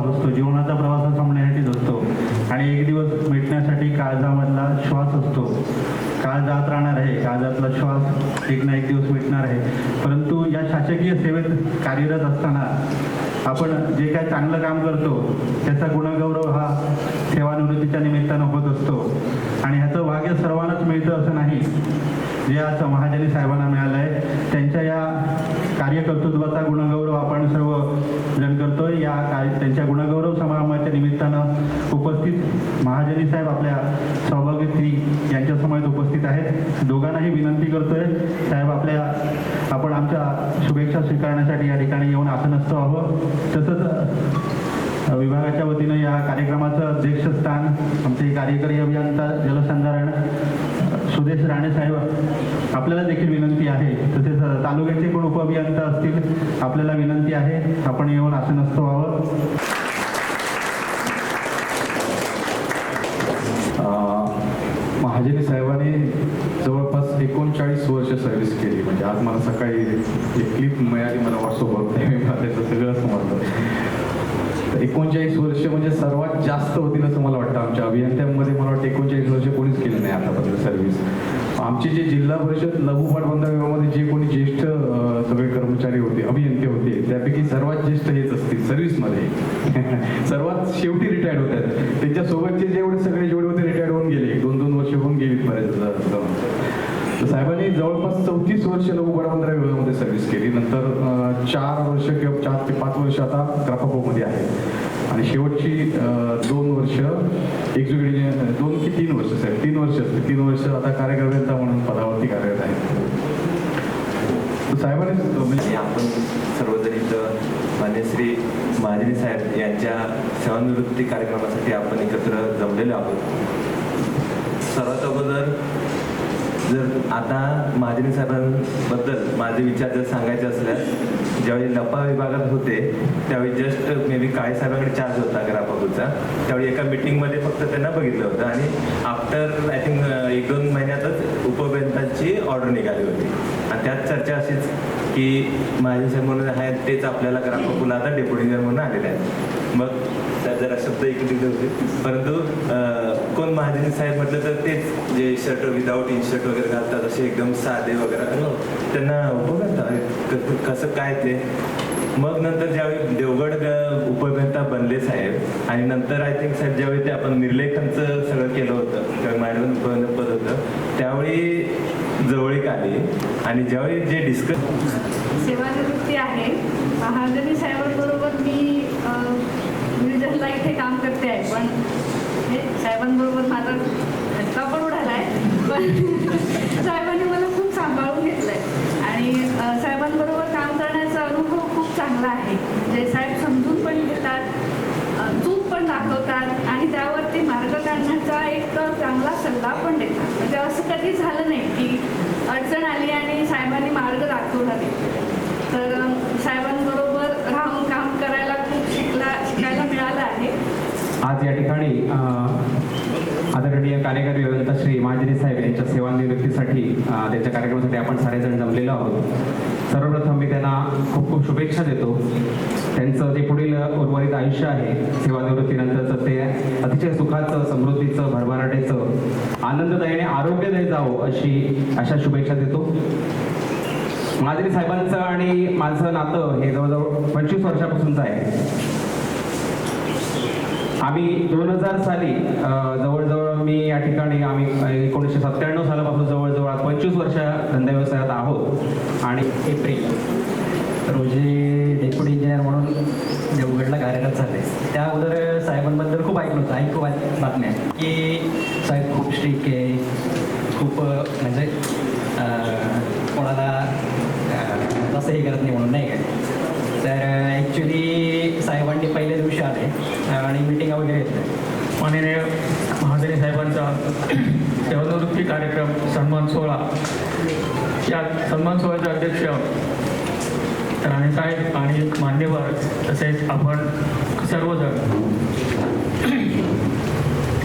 असतो. जीवनाचा प्रवास हा संपण्यासाठीच असतो. आणि एक दिवस मिटण्यासाठी काळजामधला श्वास असतो. काळ जात राहणार आहे. काळजातला श्वास एक ना एक दिवस मिटणार आहे. परंतु या शासकीय सेवेत कार्यरत असताना आपण जे काय चांगलं काम करतो त्याचा गुणगौरव हा सेवानिवृत्तीच्या निमित्तानं होत असतो. आणि ह्याचं भाग्य सर्वांनाच मिळतं असं नाही. जे आज महाजनी साहेबांना मिळालं आहे त्यांच्या या कार्यकर्तृत्वाचा गुणगौरव आपण सर्व जण करतोय. या कार्य त्यांच्या गुणगौरव समारंभाच्या निमित्तानं उपस्थित महाजनी साहेब आपल्या सौभाग्यश्री यांच्या समोर उपस्थित आहेत. दोघांनाही विनंती करतोय साहेब आपल्या आपण आमच्या शुभेच्छा स्वीकारण्यासाठी या ठिकाणी येऊन आसनस्थ व्हावं तसंच विभागाच्या वतीनं या कार्यक्रमाचं अध्यक्षस्थान आमचे कार्यकारी अभियंता जलसंधारण सुदेश राणे साहेब आपल्याला देखील विनंती आहे. तसेच तालुक्याचे पण उपअभियंता असतील आपल्याला विनंती आहे आपण येऊन आसनस्थ व्हावं महाजनी साहेबांनी जवळपास एकोणचाळीस वर्ष सर्व्हिस केली. म्हणजे आज मला सकाळी एक क्लिप मिळाली मला व्हॉट्सअपवर नाही मला त्याचं सगळं समजलं. एकोणचाळीस वर्ष म्हणजे सर्वात जास्त होतील असं मला वाटतं. आमच्या अभियंत्यांमध्ये मला वाटतं एकोणचाळीस वर्ष कोणीच सर्व्हिस आमचे जे जिल्हा परिषद लघु पाटबंधारे विभागामध्ये जे कोणी ज्येष्ठ सगळे कर्मचारी होते अभियंते होते त्यापैकी सर्वात ज्येष्ठ हेच असतील सर्व्हिसमध्ये सर्वात शेवटी रिटायर्ड होतात त्यांच्यासोबतचे जेवढे सगळे जेवढे होते रिटायर्ड होऊन गेले. दोन दोन वर्ष होऊन गेली पर्यंत साहेबांनी जवळपास चौतीस वर्ष लघु पाटबंधारे विभागामध्ये सर्व्हिस केली. नंतर चार वर्ष किंवा चार ते पाच वर्ष आता ग्राफापोमध्ये आहे. आणि शेवटची दोन वर्ष एक्झिक्युटिव्ह दोन की तीन वर्ष साहेब तीन वर्ष तीन वर्ष आता कार्यकर्ता म्हणून पदावरती कार्यरत आहे साहेबांनी म्हणजे आपण सर्वजण इथं मान्य श्री महाजनी साहेब यांच्या सेवानिवृत्ती कार्यक्रमासाठी आपण एकत्र जमलेलो आहोत. सर्वात अगोदर जर आता महाजनी साहेबांबद्दल माझे विचार जर सांगायचे असल्यास ज्यावेळी लपा विभागात होते त्यावेळी just may be Kale साहेबांकडे charge होता ग्राफापूरचा त्यावेळी एका मिटिंगमध्ये फक्त त्यांना बघितलं होतं आणि आफ्टर आय थिंक एक दोन महिन्यातच उपअभियंतांची ऑर्डर निघाली होती. आणि त्यात चर्चा अशीच की साहेब म्हणून आहेत तेच आपल्याला ग्राफापूरला आता डेप्युटी म्हणून आलेले आहेत. मग त्यात जरा शब्द इकडे होते परंतु कोण महाजनी साहेब म्हटलं तर तेच जे शर्ट विदाऊट इन शर्ट वगैरे घालतात असे एकदम साधे वगैरे. अरे त्यांना बघा कसं काय ते? मग नंतर ज्यावेळी देवगड ग- उपअभियंता बनले साहेब आणि नंतर आय थिंक साहेब ज्यावेळी ते आपण निर्लेखनचं सगळं केलं होतं त्यावेळी मॅडम पद होतं त्यावेळी जवळीक आली. आणि ज्यावेळी जे डिस्कस सेवानिवृत्ती आहे. साहेबांबरोबर मी अ, इथे काम करते आहे. पण हे साहेबांबरोबर माझा धक्का पण उडाला आहे पण साहेबांनी मला खूप सांभाळून घेतलं आहे आणि अ, साहेबांबरोबर काम करण्याचा अनुभव खूप चांगला आहे. जे साहेब समजून पण घेतात चूक पण दाखवतात आणि त्यावरती मार्ग काढण्याचा एक चांगला सल्ला पण देतात. म्हणजे असं कधी झालं नाही की अडचण आली आणि साहेबांनी मार्ग दाखवला नाही. तर साहेबांबरोबर राहून काम करायला खूप शिकला शिकायला मिळालं आहे. आज या ठिकाणी अ, आदरणीय कार्यकारी अभियंता श्री त्यांच्या सेवानिवृत्तीसाठी त्यांच्या कार्यक्रमासाठी आपण सारेजण जमलेलो आहोत. सर्वप्रथम मी त्यांना खूप खूप शुभेच्छा देतो. त्यांचं जे पुढील उर्वरित आयुष्य आहे सेवानिवृत्तीनंतरचं ते अतिशय सुखाचं समृद्धीचं भरभराटीचं आनंददायी आणि आरोग्यदायी जावं अशी अशा शुभेच्छा देतो. महाजनी साहेबांचं आणि माझं नातं हे जवळजवळ पंचवीस वर्षापासूनचं आहे. आम्ही दोन हजार साली जवळजवळ मी या ठिकाणी आम्ही एकोणीसशे सत्त्याण्णव सालापासून जवळजवळ आज पंचवीस वर्ष धंदा व्यवसायात आहोत. आणि एप्रिल रोजी डेप्युटी इंजिनियर म्हणून देवगडला कार्यरत झाले त्या अगोदर साहेबांबद्दल खूप ऐकलं होतं. ऐकू बातम्या की साहेब खूप स्ट्रिक आहे. खूप म्हणजे अ, कोणाला अ, तसंही करत नाही म्हणून नाही काय तर ॲक्च्युली साहेबांनी पहिल्या दिवशी आले आणि मिटिंगा वगैरे घेतल्या माननीय महाजनी साहेबांचा सेवानिवृत्ती कार्यक्रम सन्मान सोहळा. या सन्मान सोहळ्याचे अध्यक्ष राणेसाहेब आणि मान्यवर तसेच आपण सर्वजण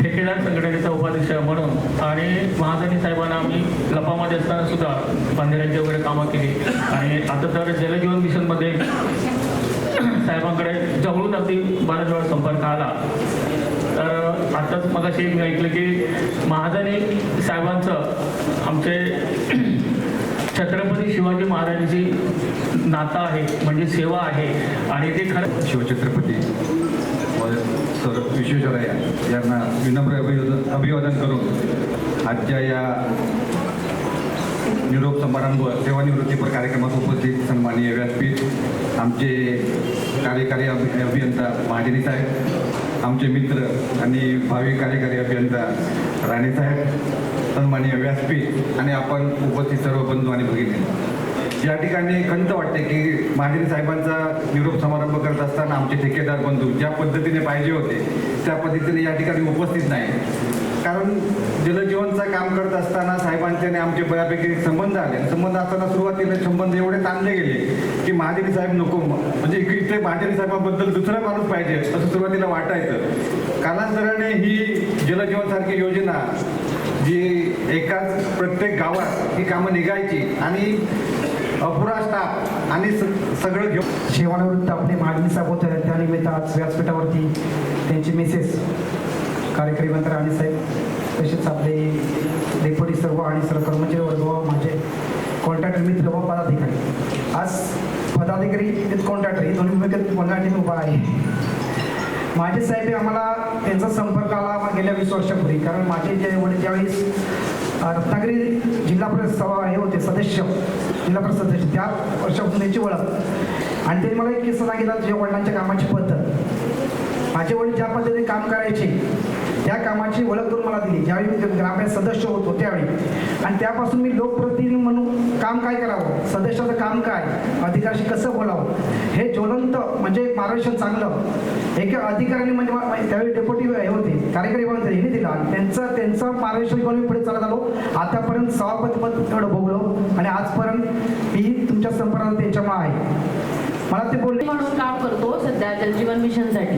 ठेकेदार संघटनेचा उपाध्यक्ष म्हणून आणि महाजनी साहेबांना आम्ही लपामध्ये असताना सुद्धा बांधेरांची वगैरे कामं केली. आणि आता तर जलजीवन मिशनमध्ये साहेबांकडे जवळून अगदी बऱ्याच वेळा संपर्क आला. तर आताच मग मी ऐकलं की महाजनी साहेबांचं आमचे छत्रपती शिवाजी महाराजांची नातं आहे म्हणजे सेवा आहे आणि ते खरं शिवछत्रपती सर विश्वेश्वरय्या यांना विनम्र अभिवादन अभिवादन करून आजच्या या निरोप समारंभ सेवानिवृत्तीपर कार्यक्रमात उपस्थित सन्माननीय व्यासपीठ आमचे कार्यकारी अभियंता महाजनी साहेब आमचे मित्र आणि भावी कार्यकारी अभियंता राणे साहेब सन्माननीय व्यासपीठ आणि आपण उपस्थित सर्व बंधू आणि भगिनी. या ठिकाणी खंत वाटते की महाजनी साहेबांचा निरोप समारंभ करत असताना आमचे ठेकेदार बंधू ज्या पद्धतीने पाहिजे होते त्या पद्धतीने या ठिकाणी उपस्थित नाही. कारण जलजीवनचं काम करत असताना साहेबांचे आणि आमचे बऱ्यापैकी संबंध आले. संबंध असताना सुरुवातीला संबंध एवढे ताणले गेले की महादेवी साहेब नको म्हणजे इकडे महादेवी साहेबाबद्दल दुसरा माणूस पाहिजे असं सुरुवातीला वाटायचं. कालांतराने ही जलजीवनसारखी योजना जी एकाच प्रत्येक गावात ही कामं निघायची आणि अपुरा स्टाफ आणि सगळं घेऊन सेवानिवृत्त आपले मागणी साहेब होते त्यानिमित्त आज व्यासपीठावरती त्यांची मिसेस कार्यकारी मंत्री राणे साहेब तसेच आपले डेप्युटी सर्व आणि सर्व कर्मचारी वर्ग माझे कॉन्ट्रॅक्टर मित्र व पदाधिकारी. आज पदाधिकारी विथ कॉन्ट्रॅक्टर हे दोन्ही भूमिकेत बोलण्यासाठी उभा आहे. माझे साहेब हे आम्हाला त्यांचा संपर्क आला गेल्या वीस वर्षापूर्वी. कारण माझे जे वडील ज्यावेळेस रत्नागिरी जिल्हा परिषद सभा हे होते सदस्य जिल्हा परिषद सदस्य त्या वर्षापासून त्यांची ओळख. आणि त्यांनी मला एक किस्सा सांगितला तुझ्या वडिलांच्या कामाची पद्धत. माझे वडील ज्या पद्धतीने काम करायचे त्या कामाची ओळख करून मला दिली. ज्यावेळी मी ग्रामपंचायत सदस्य होतो त्यावेळी. आणि त्यापासून मी लोकप्रतिनिधी म्हणून काम काय करावं? सदस्याचं काम काय? अधिकाऱ्याशी कसं बोलावं? हे ज्वलंत म्हणजे मार्गदर्शन चांगलं. एक अधिकाऱ्याने म्हणजे, म्हणजे त्यावेळी डेप्युटी हे होते कार्यकारी होते हे दिला. त्यांचं त्यांचं मार्गदर्शन घेऊन मी पुढे चालत आलो. आतापर्यंत सभापतीपद तेवढं भोगलो. आणि आजपर्यंत मी तुमच्या संपर्कात त्यांच्यामुळे आहे. मला ते बोलले. म्हणून काम करतो सध्या जलजीवन मिशनसाठी.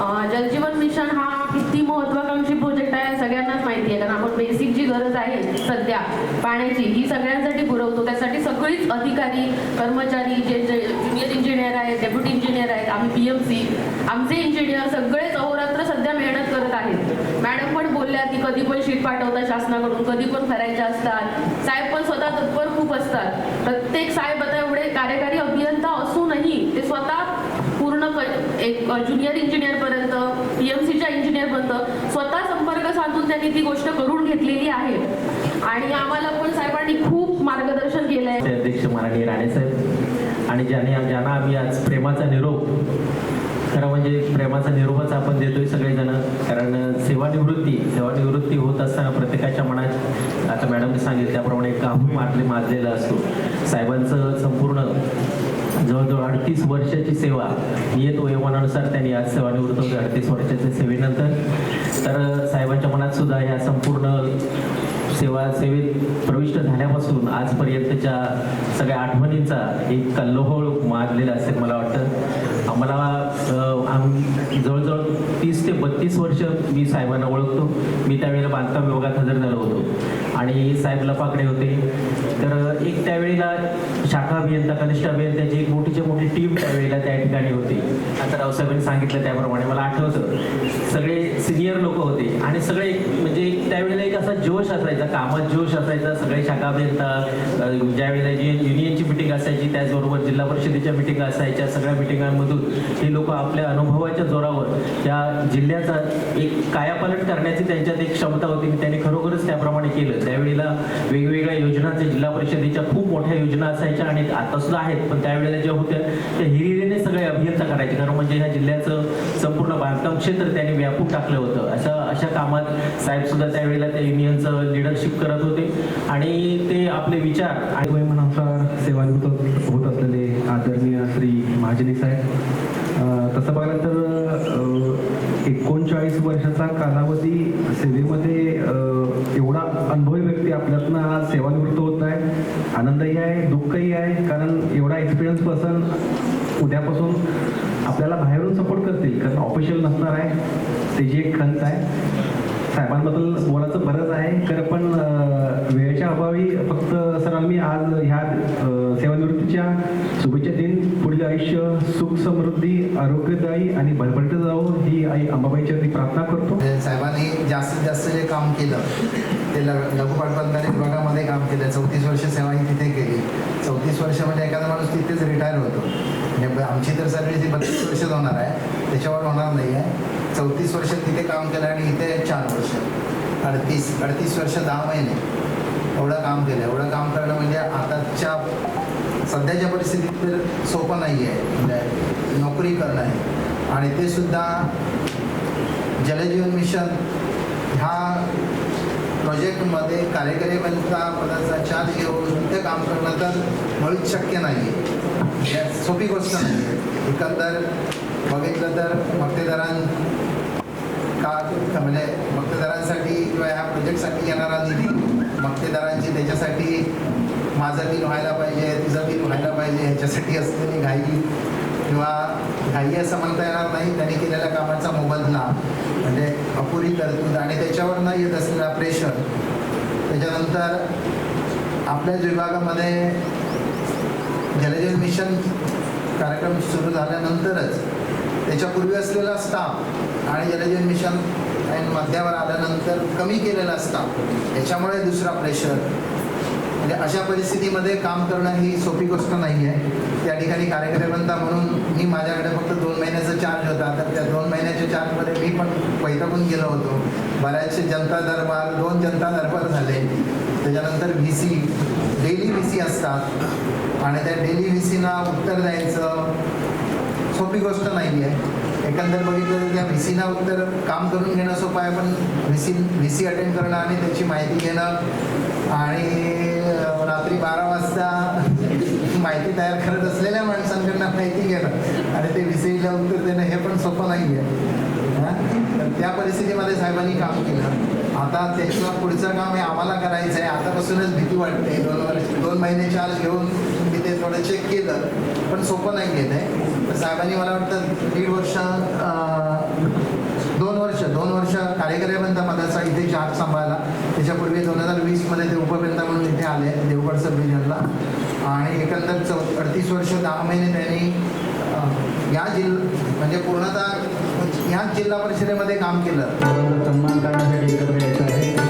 जलजीवन मिशन हा किती महत्वाकांक्षी प्रोजेक्ट आहे सगळ्यांनाच माहिती आहे. कारण आपण बेसिक जी गरज आहे सध्या पाण्याची ही सगळ्यांसाठी पुरवतो. त्यासाठी सगळीच अधिकारी कर्मचारी जे जे ज्युनियर इंजिनियर आहेत डेप्युटी इंजिनियर आहेत आम्ही पी एम सी आमचे इंजिनियर सगळेच अहोरात्र सध्या मेहनत करत आहेत. मॅडम पण बोलल्या की कधी पण शीट पाठवतात शासनाकडून कधी पण भरायच्या असतात. साहेब पण स्वतः तत्पर खूप असतात. प्रत्येक साहेब आता एवढे कार्यकारी अभियंता असून एक ज्युनियर इंजिनियर पर्यंत एम इंजिनियर पर्यंत स्वतः संपर्क साधून त्यांनी ती गोष्ट करून घेतलेली आहे. आणि आम्हाला पण साहेबांनी खूप मार्गदर्शन केलंय. आहे अध्यक्ष राणे राणेसाहेब आणि ज्याने ज्यांना आम्ही आज प्रेमाचा निरोप खरं म्हणजे प्रेमाचा निरोपच आपण देतोय सगळेजण कारण सेवानिवृत्ती सेवानिवृत्ती होत असताना प्रत्येकाच्या मनात आता मॅडमने सांगितलं त्याप्रमाणे एक काहू माजलेला असतो. साहेबांचं संपूर्ण जवळजवळ अडतीस वर्षाची सेवा नियत वयोमानानुसार त्यांनी आज सेवानिवृत्त होते अडतीस वर्षाच्या सेवेनंतर. तर साहेबांच्या मनात सुद्धा या संपूर्ण सेवा सेवेत प्रविष्ट झाल्यापासून आजपर्यंतच्या सगळ्या आठवणींचा एक कल्लोहोळ माजलेला असेल मला वाटतं. आम्हाला जवळजवळ तीस ते बत्तीस वर्ष मी साहेबांना ओळखतो. मी त्यावेळेला बांधकाम विभागात हजर झालो होतो. आणि साहेब लपाकडे होते. तर एक त्यावेळेला शाखा अभियंता कनिष्ठ अभियंत्याची एक मोठीच्या मोठी टीम त्यावेळेला त्या ठिकाणी होती. आता रावसाहेबांनी सांगितलं त्याप्रमाणे मला आठवतं. सगळे सिनियर लोक होते आणि सगळे एक म्हणजे त्यावेळेला एक असा जोश असायचा कामात जोश असायचा सगळे शाखा अभियंता ज्यावेळेला जी युनियनची मिटिंग असायची त्याचबरोबर जिल्हा परिषदेच्या मिटिंग असायच्या सगळ्या मिटिंगांमधून हे लोक आपल्या अनुभवाच्या जोरावर त्या जिल्ह्याचा एक कायापालट करण्याची त्यांच्यात एक क्षमता होती त्यांनी खरोखरच त्याप्रमाणे केलं. त्यावेळेला वेगवेगळ्या योजनांचे जिल्हा परिषदे परिषदेच्या खूप मोठ्या योजना असायच्या आणि आता सुद्धा आहेत. पण त्यावेळेला ज्या होत्या त्या हिरिरीने सगळे अभियंता करायचे. कारण म्हणजे ह्या जिल्ह्याचं संपूर्ण बांधकाम क्षेत्र त्यांनी व्यापून टाकलं होतं. अशा अशा कामात साहेब सुद्धा त्यावेळेला त्या युनियनचं लिडरशिप करत होते. आणि ते आपले विचार आणि वयोमानानुसार सेवानिवृत्त होत असलेले आदरणीय श्री महाजनी साहेब तसं बघायला तर एकोणचाळीस वर्षाचा कालावधी सेवेमध्ये एवढा अनुभव व्यक्ती आपल्यातनं आज सेवानिवृत्त होत आहे आनंदही आहे दुःखही आहे कारण एवढा एक्सपिरियन्स पर्सन उद्यापासून आपल्याला बाहेरून सपोर्ट करतील कारण ऑफिशियल नसणार आहे. त्याची एक खंत आहे. साहेबांबद्दल बोलायचं बरंच आहे. खरं पण वेळेच्या अभावी फक्त सर आम्ही आज ह्या सेवानिवृत्तीच्या शुभेच्छा दिन पुढील आयुष्य सुख समृद्धी आरोग्यदायी आणि भरभरट जावं ही आई अंबाबाईच्या प्रार्थना करतो. साहेबांनी जास्तीत जास्त जे काम केलं ते ल लघु विभागामध्ये काम केलं. चौतीस वर्ष सेवा ही तिथे केली. चौतीस वर्ष म्हणजे एखादा माणूस तिथेच रिटायर होतो. म्हणजे आमची तर सर्विस ही बत्तीस वर्षच होणार आहे त्याच्यावर होणार नाही आहे. चौतीस वर्ष तिथे काम केलं आणि इथे चार वर्ष. अडतीस अडतीस वर्ष दहा महिने. एवढं काम केलं. एवढं काम करणं म्हणजे आताच्या सध्याच्या परिस्थितीत तर सोपं नाही आहे म्हणजे नोकरी करणं आहे आणि ते सुद्धा जलजीवन मिशन ह्या प्रोजेक्टमध्ये कार्यकारी अभियंता पदाचा चार्ज घेऊन ते काम करणं तर मुळीच शक्य नाही आहे या सोपी गोष्ट नाही आहे एकंदर बघितलं तर मक्तेदारां का म्हणजे मक्तेदारांसाठी किंवा ह्या प्रोजेक्टसाठी येणारा निधी मक्तेदारांची त्याच्यासाठी माझं बिल व्हायला पाहिजे तुझं बिल व्हायला पाहिजे ह्याच्यासाठी असलेली घाई किंवा घाई असं म्हणता येणार नाही त्यांनी केलेल्या कामाचा मोबदला. म्हणजे अपुरी तरतूद आणि त्याच्यावर न येत असलेला प्रेशर त्याच्यानंतर आपल्याच विभागामध्ये जलजीवन मिशन कार्यक्रम सुरू झाल्यानंतरच त्याच्यापूर्वी असलेला स्टाफ आणि जलजीवन मिशन मध्यावर आल्यानंतर कमी केलेला स्टाफ याच्यामुळे दुसरा प्रेशर म्हणजे अशा परिस्थितीमध्ये काम करणं ही सोपी गोष्ट नाही आहे त्या ठिकाणी कार्यकर्ता म्हणून मी माझ्याकडे फक्त दोन महिन्याचा चार्ज होता. तर त्या दोन महिन्याच्या चार्जमध्ये मी पण पैठकून गेलो होतो. बऱ्याचशे जनता दरबार दोन जनता दरबार झाले. त्याच्यानंतर V C daily V C असतात. आणि त्या डेली व्ही सीना उत्तर द्यायचं सोपी गोष्ट नाही आहे एकंदर बघितलं तर त्या व्ही सीना उत्तर काम करून घेणं सोपं आहे पण V C V C attend करणं आणि त्याची माहिती घेणं आणि रात्री बारा वाजता माहिती तयार करत असलेल्या माणसांकडनं माहिती घेणं आणि ते व्ही उत्तर देणं हे पण सोपं नाही आहे तर त्या परिस्थितीमध्ये साहेबांनी काम केलं. आता त्याच्या पुढचं काम हे आम्हाला करायचं आहे आतापासूनच भीती वाटते. दोन वर्ष दोन महिने चार्ज घेऊन मी ते थोडं चेक केलं. पण सोपं नाही घेत आहे तर साहेबांनी मला वाटतं दीड वर्ष दोन वर्ष दोन वर्ष कार्यकारी पदाचा इथे चार्ज सांभाळला त्याच्यापूर्वी दोन हजार वीसमध्ये ते उपअभियंता म्हणून इथे आले देवगड सब आणि एकंदर चौ अडतीस वर्ष दहा महिने त्यांनी या जिल्ह म्हणजे पूर्णतः ह्याच जिल्हा परिषदेमध्ये काम केलं. सन्मान करण्यासाठी एकत्र यायचं आहे.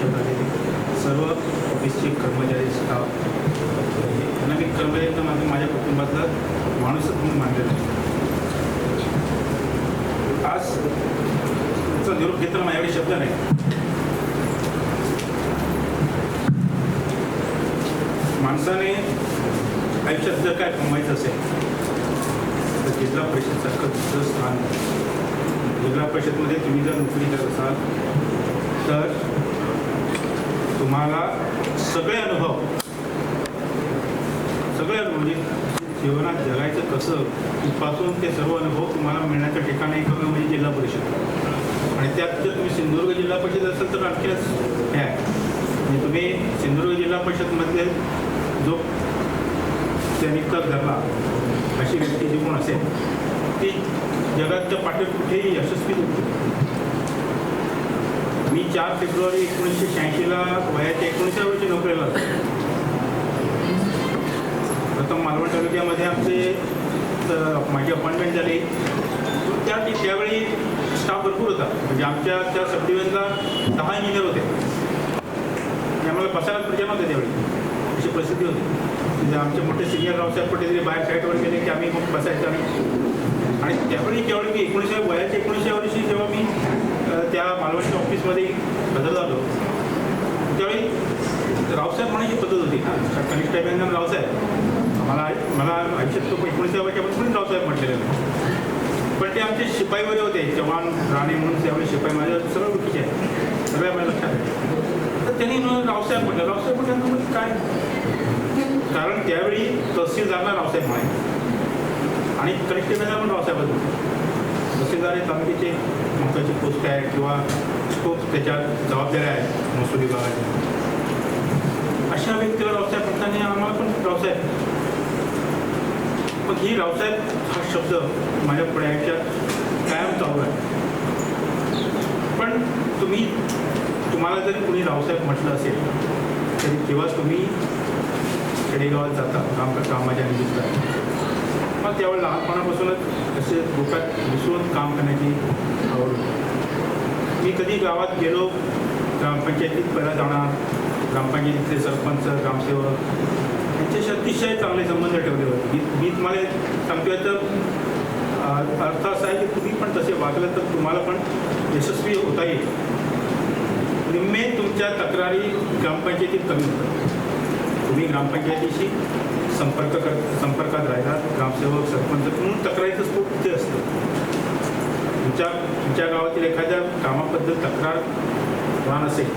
माझ्या आलेले सर्व ऑफिसचे कर्मचारी स्टाफ यांना मी कर्मचारी तर माझं माझ्या कुटुंबातला माणूसच म्हणून मानलेला आहे. आज तुमचा निरोप घेताना माझ्याकडे शब्द नाही. माणसाने आयुष्यात जर काय कमवायचं असेल तर जिल्हा परिषदसारखं दुसरं स्थान जिल्हा परिषदमध्ये तुम्ही जर नोकरी करत असाल तर तुम्हाला सगळे अनुभव. सगळे अनुभव म्हणजे जीवनात जगायचं कसं तिथपासून ते सर्व अनुभव तुम्हाला मिळण्याचं ठिकाण एक म्हणजे जिल्हा परिषद. आणि त्यात जर तुम्ही सिंधुदुर्ग जिल्हा परिषद असेल तर आणखीच हे आहे. म्हणजे तुम्ही सिंधुदुर्ग जिल्हा परिषदमध्ये जो त्यांनी तग धरला अशी व्यक्ती जी कोण असेल ती जगाच्या पाठीवर कुठेही यशस्वी होती मी चार फेब्रुवारी एकोणीसशे शहाऐंशीला वयाच्या एकोणीसव्या वर्षी नोकरीला प्रथम मालवण तालुक्यामध्ये आमचे माझी अपॉइंटमेंट झाली. त्या त्यावेळी स्टाफ भरपूर होता. म्हणजे आमच्या त्या सब डिव्हिजनला दहा इंजिनियर होते. त्यामुळे बसायला प्रजा नव्हते त्यावेळी. अशी प्रसिद्धी होती. म्हणजे आमचे मोठे सिनियर रावसाहेब पटेल बाहेर साईडवर गेले की आम्ही मग बसायचं आणि आणि त्यावेळी ज्यावेळी मी एकोणीसशे वयाच्या एकोणीसशे वर्षी जेव्हा मी त्या मालवणच्या ऑफिसमध्ये हजर झालो. त्यावेळी रावसाहेब म्हणायची पद्धत होती. कनिष्ठ अभिनंदन रावसाहेब मला मला आयुष्यात तो एकोणीसाव्या वर्षापासून रावसाहेब म्हटलेले पण ते आमचे शिपाई वगैरे होते जवान राणे म्हणून त्यावेळी शिपाई माझ्या सर्व ओळखीचे आहे सगळ्या माझ्या लक्षात आहे तर त्यांनी रावसाहेब म्हटलं. रावसाहेब म्हटल्यानंतर म्हणजे काय? कारण त्यावेळी तहसीलदारला रावसाहेब म्हणाय आणि कनिष्ठ अभिनंदन पण रावसाहेबच म्हणायचे. तहसीलदार हे तालुक्याचे महत्त्वाची पोस्ट आहे किंवा स्कोप त्याच्यात जबाबदाऱ्या आहेत महसूल विभागाच्या अशा व्यक्तीला रावसाहेब म्हणताना आम्हाला पण रावसाहेब. मग ही रावसाहेब हा शब्द माझ्या पुढे कायम चालू आहे. पण तुम्ही तुम्हाला जरी कुणी रावसाहेब म्हटलं असेल तरी तेव्हा तुम्ही खेडेगावात जाता काम कामाच्या निमित्ताने मग त्यावेळी लहानपणापासूनच असे डोक्यात मिसळून काम करण्याची मी कधी गावात गेलो ग्रामपंचायतीत पहिला जाणार ग्रामपंचायतीतले सरपंच ग्रामसेवक यांच्याशी अतिशय चांगले संबंध ठेवले होते. मी मी तुम्हाला सांगतोय तर अर्थ असा आहे की तुम्ही पण तसे वागलं तर तुम्हाला पण यशस्वी होता येईल. निम्मे तुमच्या तक्रारी ग्रामपंचायतीत कमी होतात. तुम्ही ग्रामपंचायतीशी संपर्क कर संपर्कात राहिलात ग्रामसेवक सरपंच म्हणून तक्रारीचं स्फोट तिथे असतं. तुमच्या तुमच्या गावातील एखाद्या कामाबद्दल तक्रार लहान असेल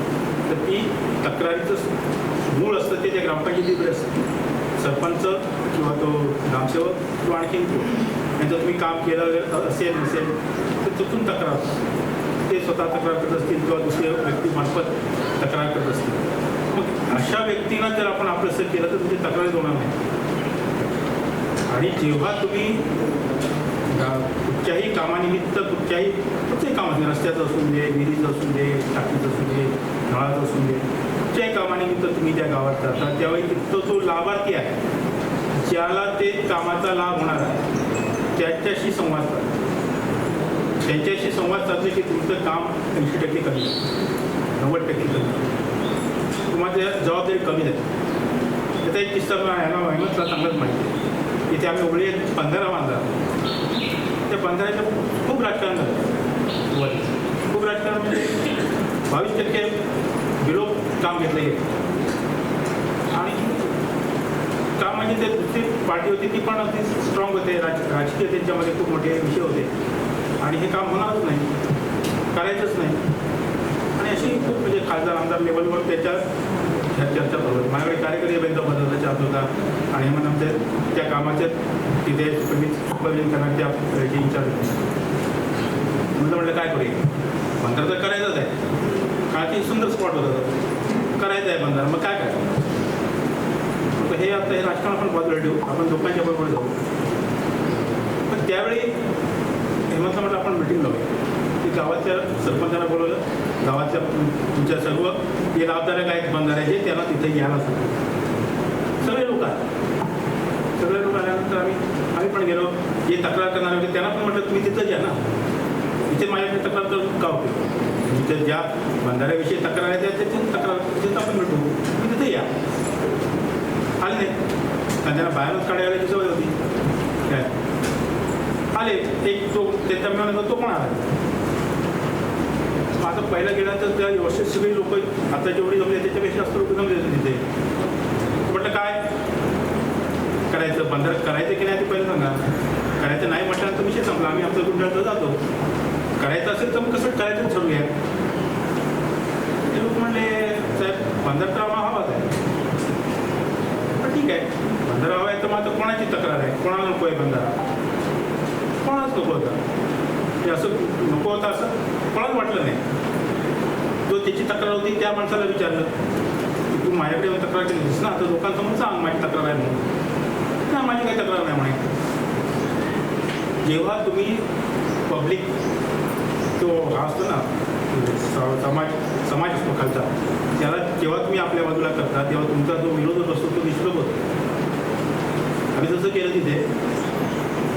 तर ती तक्रारीचं मूळ असतं ते त्या ग्रामपंचायतीकडे असतं. सरपंच किंवा तो ग्रामसेवक किंवा आणखीन तो यांचं तुम्ही काम केलं असेल नसेल तर तिथून तक्रार ते स्वतः तक्रार करत असतील किंवा दुसऱ्या व्यक्तीमार्फत तक्रार करत असतील. मग अशा व्यक्तींना जर आपण आपलं केलं तर तुमची तक्रारी होणार नाही. आणि जेव्हा तुम्ही का? कुठच्याही कामानिमित्त कुठच्याही कुठच्याही काम रस्त्याचं असून दे विहिरीचं असून दे टाकीचं असू दे नळाचं असून दे कुठच्याही कामानिमित्त तुम्ही त्या गावात जाता. त्यावेळी तो जो लाभार्थी आहे ज्याला ते कामाचा लाभ होणार आहे त्याच्याशी संवाद साधा. त्यांच्याशी संवाद साधले की तुमचं काम ऐंशी टक्के कमी नव्वद टक्के कमी तुम्हाला जबाबदारी कमी जाते त्याचा एक किस्सा ह्याला महिन्यातला चांगलाच माहिती आहे. इथे आम्ही उघडे पंधरा बांधा त्या बंधाऱ्याचं खूप राजकारण झालं. खूप राजकारण म्हणजे बावीस टक्के बिलो काम घेतलं गेलं आणि काम म्हणजे ते दुसरी पार्टी होती ती पण अगदी स्ट्रॉंग होते. राज राजकीय त्यांच्यामध्ये खूप मोठे विषय होते. आणि हे काम होणारच नाही. करायचंच नाही. आणि अशी खूप म्हणजे खासदार आमदार लेवलवर त्याच्या चर्चा करू माझ्याकडे कार्यकारी अभियंता पदाचा चार्ज होता. आणि मग आमच्या त्या कामाचे तिथे मी सुपरविजन करणार त्या इन्चार्ज होते म्हणलं म्हटलं काय करूया बंधार तर करायचंच आहे. का ती सुंदर स्पॉट होता करायचं आहे बंधार मग काय करायचं? तर हे आता हे राजकारण आपण बाजूला ठेवू आपण लोकांच्या बरोबर जाऊ. पण त्यावेळी हेमंत म्हटलं आपण मिटिंग लावूया. गावाच्या सरपंचाला बोलवलं. गावाच्या तुमच्या सर्व जे लाभदायक आहेत बंधाऱ्याचे त्यांना तिथे यायला सांगितलं. सगळे लोक आहेत सगळे लोक आल्यानंतर आम्ही आम्ही पण गेलो. जे तक्रार करणारे होते त्यांना पण म्हटलं तुम्ही तिथं या ना. इथे माझ्याकडे तक्रार करून का होते जिथे ज्या बंधाऱ्याविषयी तक्रार आहे त्या तक्रार तिथे आपण भेटू. तुम्ही तिथे या. आले नाही. कारण त्यांना बाहेरच काढायला यायची सवय होती. काय? आले. एक तो त्यांचा मिळाला तो पण आला. आता पहिला गेला तर त्या व्यवस्थित सगळी लोक आता जेवढी जमले त्याच्यापेक्षा जास्त लोक जमले तिथे. म्हटलं काय? करायचं बंदर करायचं की नाही ते पहिलं सांगा. करायचं नाही म्हटल्यानंतर विषय संपला. आम्ही आमचं गुंडाळतं जातो. करायचं असेल तर मग कसं करायचं ठरवूया. ते लोक म्हणले साहेब बंदर तर आम्हाला हवाच आहे. पण ठीक आहे. बंदर हवा आहे तर मग आता कोणाची तक्रार आहे? कोणाला नको आहे बंधारा कोणाच नको होता हे असं नको होतं असं. कोणाच वाटलं नाही. जो त्याची तक्रार होती त्या माणसाला विचारलं. की तू माझ्याकडे तक्रार केलीस ना? तर लोकांसमोर सांग माझी तक्रार आहे म्हणून. ना माझी काही तक्रार नाही म्हणे. जेव्हा तुम्ही पब्लिक तो हा असतो ना समाज समाज असतो खालचा त्याला जेव्हा तुम्ही आपल्या बाजूला करता तेव्हा तुमचा जो विरोधक असतो तो निष्प्रभ होतो. आम्ही जसं केलं तिथे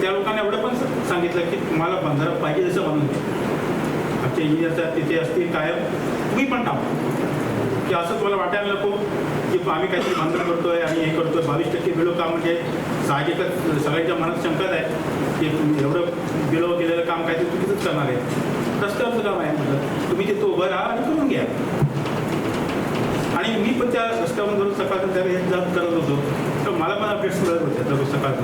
त्या लोकांना एवढं पण सांगितलं की तुम्हाला बंधारा पाहिजे जसं म्हणून. आमच्या आमचे इंजिनियर तिथे असतील कायम. तुम्ही पण थांबा. की असं तुम्हाला वाटायला नको की आम्ही काहीतरी बंधन करतोय आणि हे करतोय. बावीस टक्के बिलो काम म्हणजे साहजिकच सगळ्यांच्या मनात शंकाच आहे की तुम्ही एवढं बिलो केलेलं काम काहीतरी चुकीचंच करणार आहे. रस्त्यावरचं काम आहे म्हटलं. तुम्ही तिथं उभं राहा आणि करून घ्या. आणि मी पण त्या रस्त्यावरून सकाळचं त्या हे जात करत होतो. तर मला पण अपडेट्स मिळत होते दररोज सकाळचं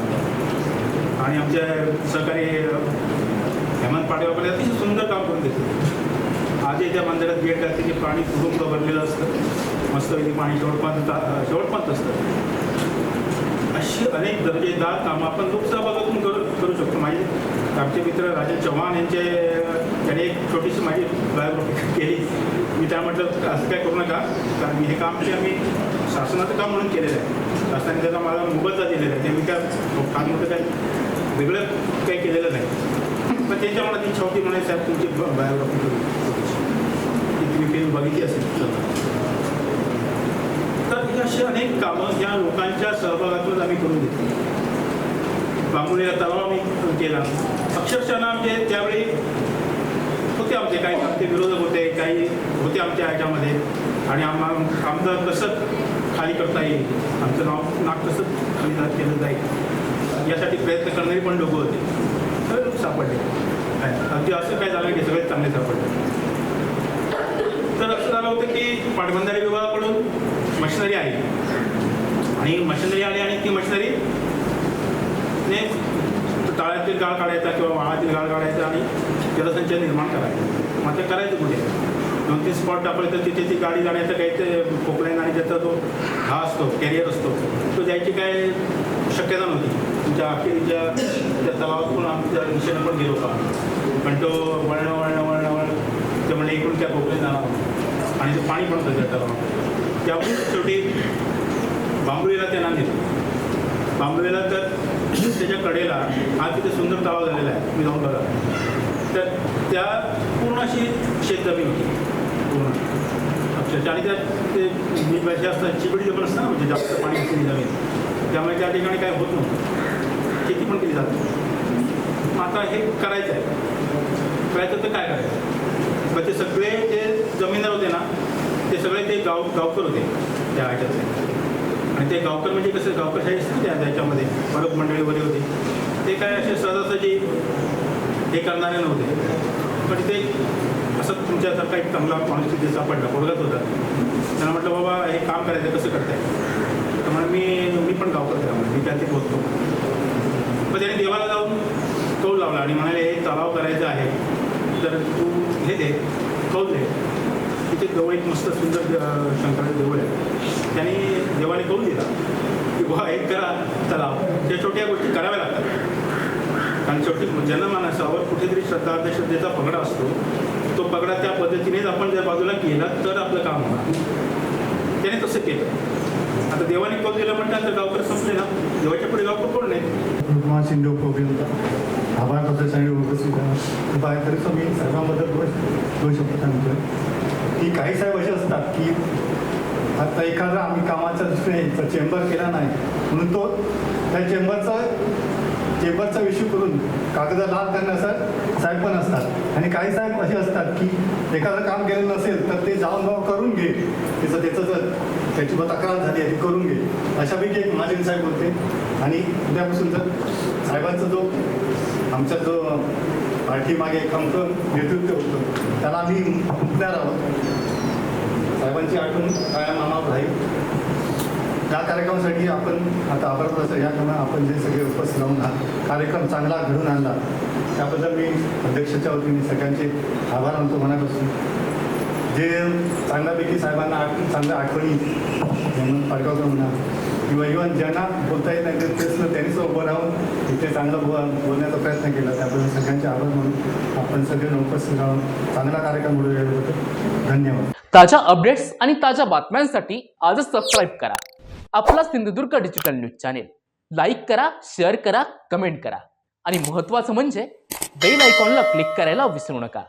आणि आमच्या सहकारी हेमंत पाटील वगैरे अतिशय सुंदर काम करून देते आजही त्या मंदिरात भेट असते की पाणी पूर्ण भरलेलं असतं मस्तपैकी पाणी शेवटपर्यंत शेवटपर्यंत असतं. अशी अनेक दर्जेदार कामं आपण लोकसहभागातून करू करू शकतो. माझे आमचे मित्र राजन चव्हाण यांचे त्याने एक छोटीशी माझी बायोग्राफी केली. मी त्या म्हटलं असं काय करू नका कारण हे काम जे आम्ही शासनाचं काम म्हणून केलेलं आहे शासनाने त्याचा मला मोबदला दिलेला आहे. ते मी काय फार मोठं काही वेगळं काही केलेलं नाही. पण त्यांच्या मनात इच्छा होती म्हणे साहेब तुमची बायोग्राफी ती तुम्ही फिल्म बघितली असेल तर ही अशी अनेक कामं या लोकांच्या सहभागातून आम्ही करून घेतली. बांबुलीला तलाव आम्ही केला. अक्षरशः ना म्हणजे त्यावेळी होते आमचे काही आमचे विरोधक होते काही होते आमच्या ह्याच्यामध्ये. आणि आम्हा आमचं कसं खाली करता येईल? आमचं नाव नाक कसं खाली केलं जाईल? यासाठी प्रयत्न करणारी पण लोक होते. तर सापडले. अगदी असं काय झालं की सगळे चांगले सापडले. तर असं झालं होतं की पाटबंधारे विभागाकडून मशिनरी आली. आणि मशिनरी आली आणि ती मशिनरी ने तळ्यातील गाळ काढायचा किंवा वाळातील गाळ काढायचा आणि जलसंचय निर्माण करायचा. मग ते करायचं कुठे? दोन तीन स्पॉट टाकले तर तिथे ती गाडी जाण्याचं काही ते पोकलाईन आणि त्याचा जो हा असतो कॅरियर असतो तो जायची काय शक्यता नव्हती. त्या अखेरीच्या त्या तलावातून आम्ही आमच्या दिशेनं पण गेलो का पण तो वळणं वळणं वळणं वळणं. ते म्हणजे इकडून त्या कोकणीत जाणार आणि ते पाणी पण होतं त्या तलावात. त्यामुळे शेवटी बांबुळेला त्यांना नेलं. बांबुळेला तर त्याच्या कडेला हा तिथे सुंदर तलाव झालेला आहे. मी जाऊन बघा. तर त्या पूर्ण अशी शेतजमीन होती. पूर्ण. अक्षरशः. आणि त्यात ते मी पैसे असतात चिबडी जमीन असतं ना म्हणजे जास्त पाणी असलेली जमीन. त्यामुळे त्या ठिकाणी काय होत नव्हतं. शेती पण केली जाते. मग आता हे करायचं आहे करायचं तर काय करायचं? मग ते सगळे जे जमीनदार होते ना ते सगळे ते गाव गावकर होते त्या ह्याच्यातले. आणि ते गावकर म्हणजे कसं गावकरशाही त्या त्याच्यामध्ये. परब मंडळी वगैरे होती. ते काय असे सहजासहजी हे करणारे नव्हते. पण ते असं तुमच्यासारखा एक चांगला माणूस तिथे सापडला बोलत होता. त्यांना म्हटलं बाबा हे काम करायचं कसं करताय? तर म्हणे मी मी पण गावकर त्यामुळे मी त्यात बोलतो मग त्याने देवाला जाऊन कौल लावला आणि म्हणाले हे तलाव करायचं आहे. तर तू हे दे कौल दे. तिथे जवळ एक मस्त सुंदर शंकराचं देऊळ आहे. त्यांनी देवाने कौल दिला. की बुवा एक करा तलाव. त्या छोट्या गोष्टी कराव्या लागतात. कारण शेवटी जनमानसावर कुठेतरी श्रद्धा अंधश्रद्धेचा पगडा असतो तो पगडा त्या पद्धतीनेच आपण जर बाजूला केला तर आपलं काम होणार. त्याने तसं केलं. आता देवाने कौल दिला म्हणतात तर गावकर संपले ना? देवाच्या पुढे गावकर कोण नाही? रुक्मा शिंदे उपयोगिता आभार तसेच आणि उपस्थित बाय तरी मी सर्वांबद्दल दोन दोन शब्द की काही साहेब असे असतात की आता एखादा आम्ही कामाच्या दृष्टीने चेंबर केला नाही म्हणून तो त्या चेंबरचा चेंबरचा विषय करून कागद लाभ करण्याचा साहेब पण असतात. आणि काही साहेब असे असतात की एखादं काम केलेलं नसेल तर ते जाऊन जाऊन करून घे. त्याचं त्याचं जर त्याची ब- तक्रार झाली आहे ती करून घे. अशापैकी एक महाजन साहेब होते. आणि उद्यापासून जर साहेबांचा जो आमचा जो पाठीमागे खमखम नेतृत्व होतं त्याला आम्ही मुकणार आहोत. साहेबांची आठवण कायम आम्हाला राहील. या कार्यक्रमासाठी आपण आता आभार प्रसाद या क्रमाने आपण जे सगळे उपस्थित राहून हा कार्यक्रम चांगला घडून आणला त्याबद्दल मी अध्यक्षाच्या वतीने सगळ्यांचे आभार मानतो मनापासून. जे चांगल्यापैकी साहेबांना आठ चांगल्या आठवणी म्हणून पाडगावकर म्हणा. किंवा इव्हन ज्यांना बोलता येत नाही तेच त्यांनीच उभं राहून इथे चांगलं बोलण्याचा प्रयत्न केला. त्याबद्दल सगळ्यांचे आभार म्हणून आपण सगळे उपस्थित राहून चांगला कार्यक्रम होतो धन्यवाद. ताज्या अपडेट्स आणि ताज्या बातम्यांसाठी आजच सबस्क्राईब करा. आपला Sindhudurg digital news channel like करा शेअर करा कमेंट करा. आणि महत्त्वाचं म्हणजे बेल आयकॉनला क्लिक करायला विसरू नका.